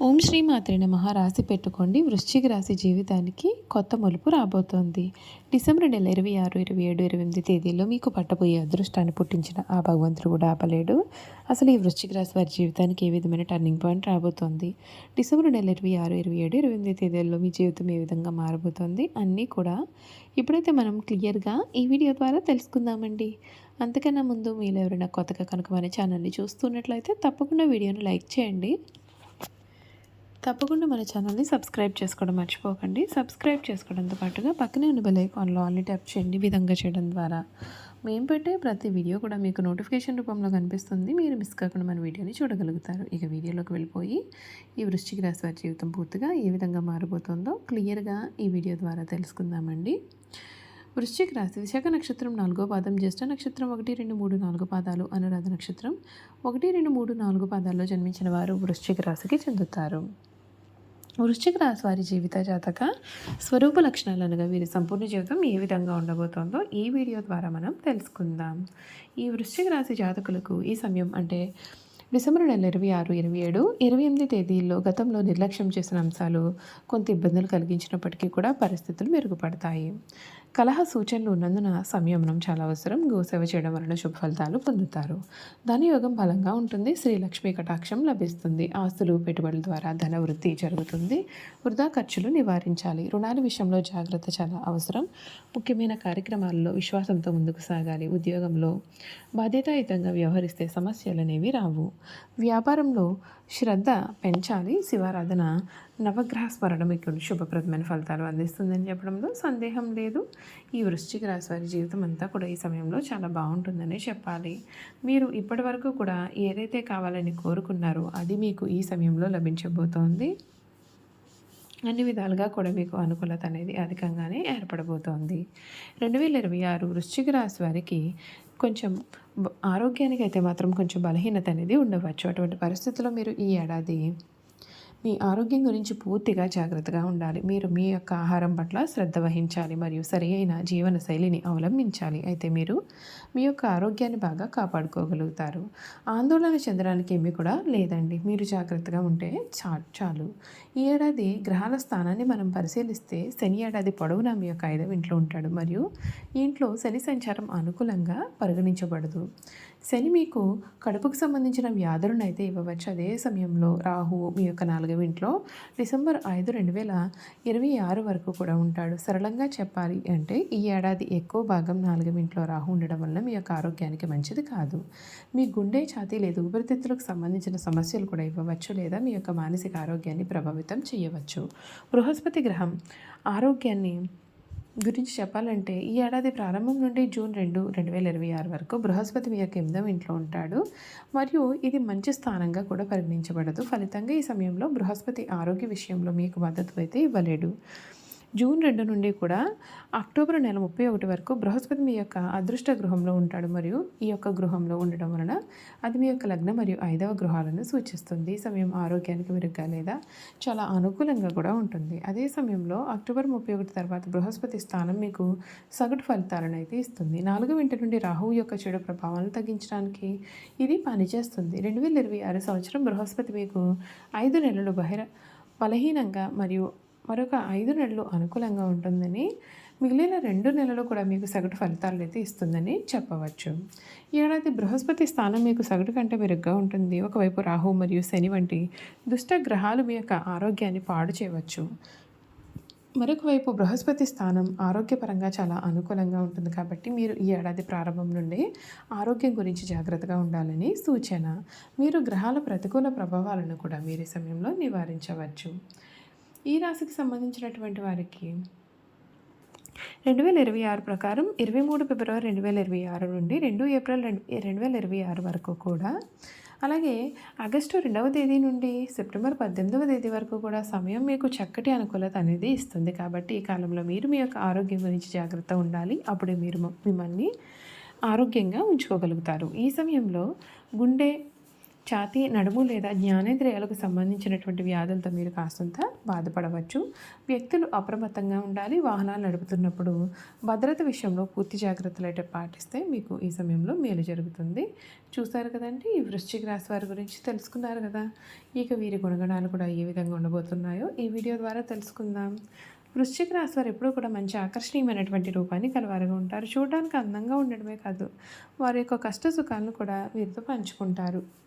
ఓం శ్రీ మాత్రే నమ. రాసి పెట్టుకోండి. వృశ్చిక రాశి జీవితానికి కొత్త మలుపు రాబోతోంది. డిసెంబర్ నెల ఇరవై ఆరు ఇరవై ఏడు ఇరవై ఎనిమిది తేదీల్లో మీకు పట్టబోయే అదృష్టాన్ని పుట్టించిన ఆ భగవంతుడు కూడా ఆపలేడు. అసలు ఈ వృశ్చిక రాశి వారి జీవితానికి ఏ విధమైన టర్నింగ్ పాయింట్ రాబోతోంది? డిసెంబర్ నెల ఇరవై ఆరు ఇరవై ఏడు ఇరవై ఎనిమిది తేదీల్లో మీ జీవితం ఏ విధంగా మారబోతోంది? అన్నీ కూడా ఇప్పుడైతే మనం క్లియర్గా ఈ వీడియో ద్వారా తెలుసుకుందామండి. అంతకన్నా ముందు మీరు ఎవరైనా కొత్తగా కనుక మన ఛానల్ని చూస్తున్నట్లయితే తప్పకుండా వీడియోని లైక్ చేయండి. తప్పకుండా మన ఛానల్ని సబ్స్క్రైబ్ చేసుకోవడం మర్చిపోకండి. సబ్స్క్రైబ్ చేసుకోవడంతో పాటుగా పక్కనే ఉన్న బెల్ ఐకాన్లో ఆన్లీ ట్యాప్ చేయండి విధంగా చేయడం ద్వారా. మేము పెట్టే ప్రతి వీడియో కూడా మీకు నోటిఫికేషన్ రూపంలో కనిపిస్తుంది. మీరు మిస్ కాకుండా మన వీడియోని చూడగలుగుతారు. ఇక వీడియోలోకి వెళ్ళిపోయి ఈ వృశ్చిక రాశి వారి జీవితం పూర్తిగా ఏ విధంగా మారబోతుందో క్లియర్గా ఈ వీడియో ద్వారా తెలుసుకుందామండి. వృశ్చిక రాశి విశాఖ నక్షత్రం నాలుగో పాదం జ్యేష్ఠ నక్షత్రం ఒకటి రెండు మూడు నాలుగు పాదాలు అనురాధ నక్షత్రం ఒకటి రెండు మూడు నాలుగు పాదాల్లో జన్మించిన వారు వృశ్చిక రాశికి చెందుతారు. వృశ్చిక రాశి వారి జీవిత జాతక స్వరూప లక్షణాలు అనగా వీరి సంపూర్ణ జీవితం ఏ విధంగా ఉండబోతోందో ఈ వీడియో ద్వారా మనం తెలుసుకుందాం. ఈ వృశ్చిక రాశి జాతకులకు ఈ సమయం అంటే డిసెంబర్ నెల ఇరవై ఆరు ఇరవై ఏడు ఇరవై ఎనిమిది తేదీల్లో గతంలో నిర్లక్ష్యం చేసిన అంశాలు కొంత ఇబ్బందులు కలిగించినప్పటికీ కూడా పరిస్థితులు మెరుగుపడతాయి. కలహ సూచనలు ఉన్నందున సంయమనం చాలా అవసరం. గోసేవ చేయడం వలన శుభ ఫలితాలు పొందుతారు. ధనయోగం బలంగా ఉంటుంది. శ్రీలక్ష్మి కటాక్షం లభిస్తుంది. ఆస్తులు పెట్టుబడుల ద్వారా ధన వృద్ధి జరుగుతుంది. వృధా ఖర్చులు నివారించాలి. రుణాల విషయంలో జాగ్రత్త చాలా అవసరం. ముఖ్యమైన కార్యక్రమాల్లో విశ్వాసంతో ముందుకు సాగాలి. ఉద్యోగంలో బాధ్యతాయుతంగా వ్యవహరిస్తే సమస్యలు అనేవి రావు. వ్యాపారంలో శ్రద్ధ పెంచాలి. శివారాధన నవగ్రహ స్మరణ మీకు శుభప్రదమైన ఫలితాలు అందిస్తుందని చెప్పడంలో సందేహం లేదు. ఈ వృశ్చిక రాశి వారి జీవితం అంతా కూడా ఈ సమయంలో చాలా బాగుంటుందనే చెప్పాలి. మీరు ఇప్పటి వరకు కూడా ఏదైతే కావాలని కోరుకున్నారో అది మీకు ఈ సమయంలో లభించబోతోంది. అన్ని విధాలుగా కూడా మీకు అనుకూలత అనేది అధికంగానే ఏర్పడబోతోంది. రెండు వేల ఇరవై ఆరు వృశ్చిక రాశి వారికి కొంచెం ఆరోగ్యానికి అయితే మాత్రం కొంచెం బలహీనత అనేది ఉండవచ్చు. అటువంటి పరిస్థితుల్లో మీరు ఈ ఏడాది మీ ఆరోగ్యం గురించి పూర్తిగా జాగ్రత్తగా ఉండాలి. మీరు మీ యొక్క ఆహారం పట్ల శ్రద్ధ వహించాలి మరియు సరైన జీవన శైలిని అవలంబించాలి. అయితే మీరు మీ యొక్క ఆరోగ్యాన్ని బాగా కాపాడుకోగలుగుతారు. ఆందోళన చెందడానికి ఏమీ కూడా లేదండి. మీరు జాగ్రత్తగా ఉంటే చా చాలు. ఈ ఏడాది గ్రహాల స్థానాన్ని మనం పరిశీలిస్తే శని ఏడాది పొడవునా మీ యొక్క ఐదవ ఇంట్లో ఉంటాడు. మరియు ఈ ఇంట్లో శని సంచారం అనుకూలంగా పరిగణించబడదు. శని మీకు కడుపుకు సంబంధించిన వ్యాధులను అయితే ఇవ్వవచ్చు. అదే సమయంలో రాహు మీ యొక్క నాలుగవ ఇంట్లో డిసెంబర్ ఐదు రెండు వేల ఇరవై ఆరు వరకు కూడా ఉంటాడు. సరళంగా చెప్పాలి అంటే ఈ ఏడాది ఎక్కువ భాగం నాలుగవ ఇంట్లో రాహు ఉండడం వల్ల మీ యొక్క ఆరోగ్యానికి మంచిది కాదు. మీ గుండె ఛాతీ లేదా ఊపిరితిత్తులకు సంబంధించిన సమస్యలు కూడా ఇవ్వవచ్చు లేదా మీ యొక్క మానసిక ఆరోగ్యాన్ని ప్రభావితం చేయవచ్చు. బృహస్పతి గ్రహం ఆరోగ్యాన్ని గురించి చెప్పాలంటే ఈ ఏడాది ప్రారంభం నుండి జూన్ రెండు రెండు వేల ఇరవై ఆరు వరకు బృహస్పతి మీ యొక్క ఎనిమిదవ ఇంట్లో ఉంటాడు. మరియు ఇది మంచి స్థానంగా కూడా పరిగణించబడదు. ఫలితంగా ఈ సమయంలో బృహస్పతి ఆరోగ్య విషయంలో మీకు మద్దతు అయితే ఇవ్వలేడు. జూన్ రెండు నుండి కూడా అక్టోబర్ నెల ముప్పై ఒకటి వరకు బృహస్పతి మీ యొక్క అదృష్ట గృహంలో ఉంటాడు మరియు ఈ యొక్క గృహంలో ఉండడం వలన అది మీ యొక్క లగ్న మరియు ఐదవ గృహాలను సూచిస్తుంది. ఈ సమయం ఆరోగ్యానికి మెరుగ్గా లేదా చాలా అనుకూలంగా కూడా ఉంటుంది. అదే సమయంలో అక్టోబర్ ముప్పై ఒకటి తర్వాత బృహస్పతి స్థానం మీకు సగటు ఫలితాలను అయితే ఇస్తుంది. నాలుగు ఇంటి నుండి రాహువు యొక్క చెడు ప్రభావాలను తగ్గించడానికి ఇది పనిచేస్తుంది. రెండు వేల ఇరవై ఆరు సంవత్సరం బృహస్పతి మీకు ఐదు నెలలు బహిర బలహీనంగా మరియు మరొక ఐదు నెలలు అనుకూలంగా ఉంటుందని మిగిలిన రెండు నెలలు కూడా మీకు సగటు ఫలితాలు అయితే ఇస్తుందని చెప్పవచ్చు. ఈ ఏడాది బృహస్పతి స్థానం మీకు సగటు కంటే మెరుగ్గా ఉంటుంది. ఒకవైపు రాహు మరియు శని వంటి దుష్ట గ్రహాలు మీ యొక్క ఆరోగ్యాన్ని పాడు చేయవచ్చు. మరొక వైపు బృహస్పతి స్థానం ఆరోగ్యపరంగా చాలా అనుకూలంగా ఉంటుంది కాబట్టి మీరు ఈ ఏడాది ప్రారంభం నుండి ఆరోగ్యం గురించి జాగ్రత్తగా ఉండాలని సూచన. మీరు గ్రహాల ప్రతికూల ప్రభావాలను కూడా మీరు సమయంలో నివారించవచ్చు. ఈ రాశికి సంబంధించినటువంటి వారికి రెండు వేల ఇరవై ఆరు ప్రకారం ఇరవై మూడు ఫిబ్రవరి రెండు వేల ఇరవై ఆరు నుండి రెండు ఏప్రిల్ రెండు రెండు వేల ఇరవై ఆరు వరకు కూడా అలాగే ఆగస్టు రెండవ తేదీ నుండి సెప్టెంబర్ పద్దెనిమిదవ తేదీ వరకు కూడా సమయం మీకు చక్కటి అనుకూలత అనేది ఇస్తుంది. కాబట్టి ఈ కాలంలో మీరు మీ యొక్క ఆరోగ్యం గురించి జాగ్రత్త ఉండాలి. అప్పుడే మీరు మిమ్మల్ని ఆరోగ్యంగా ఉంచుకోగలుగుతారు. ఈ సమయంలో గుండె ఛాతీ నడుము లేదా జ్ఞానేంద్రియాలకు సంబంధించినటువంటి వ్యాధులతో మీరు కాస్తంత బాధపడవచ్చు. వ్యక్తులు అప్రమత్తంగా ఉండాలి. వాహనాలు నడుపుతున్నప్పుడు భద్రత విషయంలో పూర్తి జాగ్రత్తలు అయితే పాటిస్తే మీకు ఈ సమయంలో మేలు జరుగుతుంది. చూసారు కదండి? ఈ వృశ్చిక రాశి వారి గురించి తెలుసుకున్నారు కదా? ఇక వీరి గుణగణాలు కూడా ఏ విధంగా ఉండబోతున్నాయో ఈ వీడియో ద్వారా తెలుసుకుందాం. వృశ్చిక రాశి వారు ఎప్పుడూ కూడా మంచి ఆకర్షణీయమైనటువంటి రూపాన్ని కలవారుగా ఉంటారు. చూడడానికి అందంగా ఉండడమే కాదు వారి యొక్క కష్ట సుఖాలను కూడా వీరితో పంచుకుంటారు.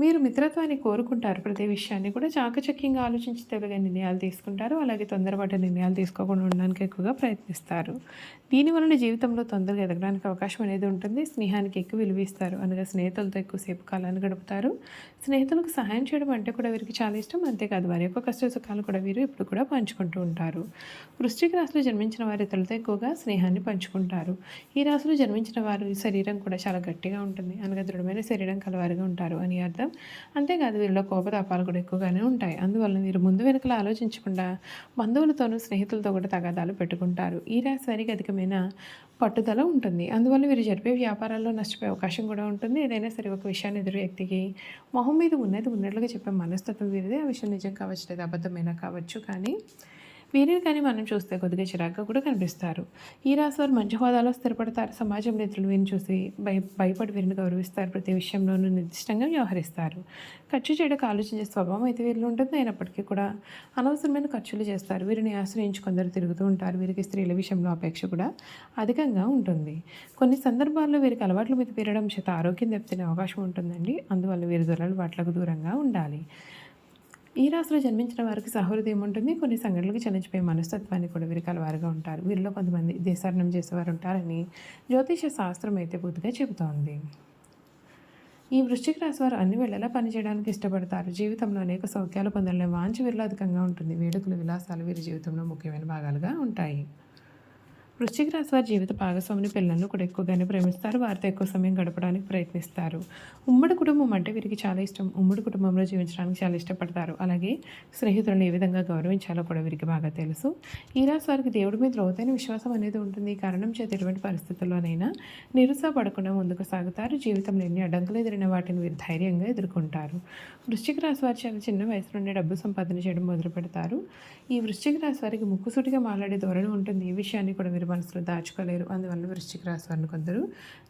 మీరు మిత్రత్వాన్ని కోరుకుంటారు ప్రతి విషయాన్ని కూడా చాకచక్యంగా ఆలోచించి తెలియని నిర్ణయాలు తీసుకుంటారు. అలాగే తొందరపాటు నిర్ణయాలు తీసుకోకుండా ఉండడానికి ఎక్కువగా ప్రయత్నిస్తారు. దీని వలన జీవితంలో తొందరగా ఎదగడానికి అవకాశం అనేది ఉంటుంది. స్నేహానికి ఎక్కువ విలువ ఇస్తారు. అనగా స్నేహితులతో ఎక్కువసేపు కాలాన్ని గడుపుతారు. స్నేహితులకు సహాయం చేయడం అంటే కూడా వీరికి చాలా ఇష్టం. అంతేకాదు వారి యొక్క కష్ట సుఖాలు కూడా వీరు ఇప్పుడు కూడా పంచుకుంటూ ఉంటారు. వృశ్చిక రాశిలో జన్మించిన వారి ఇతరులతో ఎక్కువగా స్నేహాన్ని పంచుకుంటారు. ఈ రాశిలో జన్మించిన వారి శరీరం కూడా చాలా గట్టిగా ఉంటుంది. అనగా దృఢమైన శరీరం కలవారిగా ఉంటారు. అని అర్థం అంతేకాదు వీరిలో కోపతాపాలు కూడా ఎక్కువగానే ఉంటాయి. అందువల్ల వీరు ముందు వెనుకలు ఆలోచించకుండా బంధువులతోనూ స్నేహితులతో కూడా తగాదాలు పెట్టుకుంటారు. ఈ రాశి వారికి అధికమైన పట్టుదల ఉంటుంది. అందువల్ల వీరు జరిపే వ్యాపారాల్లో నష్టపోయే అవకాశం కూడా ఉంటుంది. ఏదైనా సరే ఒక విషయాన్ని ఎదురు వ్యక్తికి మొహం మీద ఉన్నది ఉన్నట్లుగా చెప్పే మనస్తత్వం వీరిదే. ఆ విషయం నిజం కావచ్చు లేదా అబద్ధమైనా కావచ్చు. కానీ వీరిని కానీ మనం చూస్తే కొద్దిగా చిరాగ్గా కూడా కనిపిస్తారు. ఈ రాశి వారు మంచి హోదాలో స్థిరపడతారు. సమాజంలో ఇతరులు వీరిని చూసి భయ భయపడి వీరిని గౌరవిస్తారు. ప్రతి విషయంలోనూ నిర్దిష్టంగా వ్యవహరిస్తారు. ఖర్చు చేయడానికి ఆలోచించే స్వభావం అయితే వీరిలో ఉంటుంది. అయినప్పటికీ కూడా అనవసరమైన ఖర్చులు చేస్తారు. వీరిని ఆశ్రయించి కొందరు తిరుగుతూ ఉంటారు. వీరికి స్త్రీల విషయంలో అపేక్ష కూడా అధికంగా ఉంటుంది. కొన్ని సందర్భాల్లో వీరికి అలవాట్ల మీద పెరగడం చేత ఆరోగ్యం దెబ్బతినే అవకాశం ఉంటుందండి. అందువల్ల వీరి దురలవాట్లకు దూరంగా ఉండాలి. ఈ రాశిలో జన్మించిన వారికి సహృదయం ఉంటుంది కొన్ని సంఘటనలకు చలించిపోయే మనస్తత్వాన్ని కూడా వీరు వారుగా ఉంటారు. వీరిలో కొంతమంది దేశారణం చేసేవారు ఉంటారని జ్యోతిష శాస్త్రం అయితే పూర్తిగా చెబుతోంది. ఈ వృశ్చిక రాశి వారు అన్ని వేళలా పనిచేయడానికి ఇష్టపడతారు. జీవితంలో అనేక సౌఖ్యాలు పొందాలనే వాంఛ వీరిలో అధికంగా ఉంటుంది. వేడుకలు విలాసాలు వీరి జీవితంలో ముఖ్యమైన భాగాలుగా ఉంటాయి. వృశ్చిక రాశి వారి జీవిత భాగస్వామిని పిల్లలను కూడా ఎక్కువగానే ప్రేమిస్తారు. వారితో ఎక్కువ సమయం గడపడానికి ప్రయత్నిస్తారు. ఉమ్మడి కుటుంబం అంటే వీరికి చాలా ఇష్టం. ఉమ్మడి కుటుంబంలో జీవించడానికి చాలా ఇష్టపడతారు. అలాగే స్నేహితులను ఏ విధంగా గౌరవించాలో కూడా వీరికి బాగా తెలుసు. ఈ రాశి వారికి దేవుడి మీద లోతైన విశ్వాసం అనేది ఉంటుంది. ఈ కారణం చేత ఎటువంటి పరిస్థితుల్లోనైనా నిరుత్సాహపడకుండా ముందుకు సాగుతారు. జీవితంలో ఎన్ని అడ్డంకులు ఎదిరిన వాటిని వీరు ధైర్యంగా ఎదుర్కొంటారు. వృశ్చిక రాశి వారు చాలా చిన్న వయసు నుండి డబ్బు సంపాదన చేయడం మొదలు పెడతారు ఈ వృశ్చిక రాశి వారికి ముక్కుసూటిగా మాట్లాడే ధోరణి ఉంటుంది. ఈ విషయాన్ని కూడా వీరు మనసులో దాచుకోలేరు. అందువల్ల వృశ్చిక రాశి వారిని కొందరు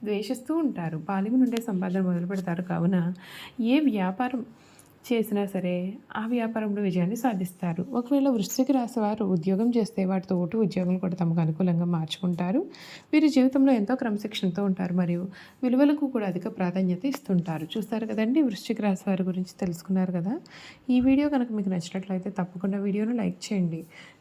ద్వేషిస్తూ ఉంటారు. బాల్యం నుండే సంపాదన మొదలు పెడతారు. కావున ఏ వ్యాపారం చేసినా సరే ఆ వ్యాపారంలో విజయాన్ని సాధిస్తారు. ఒకవేళ వృశ్చిక రాశి వారు ఉద్యోగం చేస్తే వాటితో ఓటు ఉద్యోగం కూడా తమకు అనుకూలంగా మార్చుకుంటారు. వీరి జీవితంలో ఎంతో క్రమశిక్షణతో ఉంటారు. మరియు విలువలకు కూడా అధిక ప్రాధాన్యత ఇస్తుంటారు. చూస్తారు కదండి వృశ్చిక రాశి వారి గురించి తెలుసుకున్నారు కదా. ఈ వీడియో కనుక మీకు నచ్చినట్లయితే తప్పకుండా వీడియోను లైక్ చేయండి.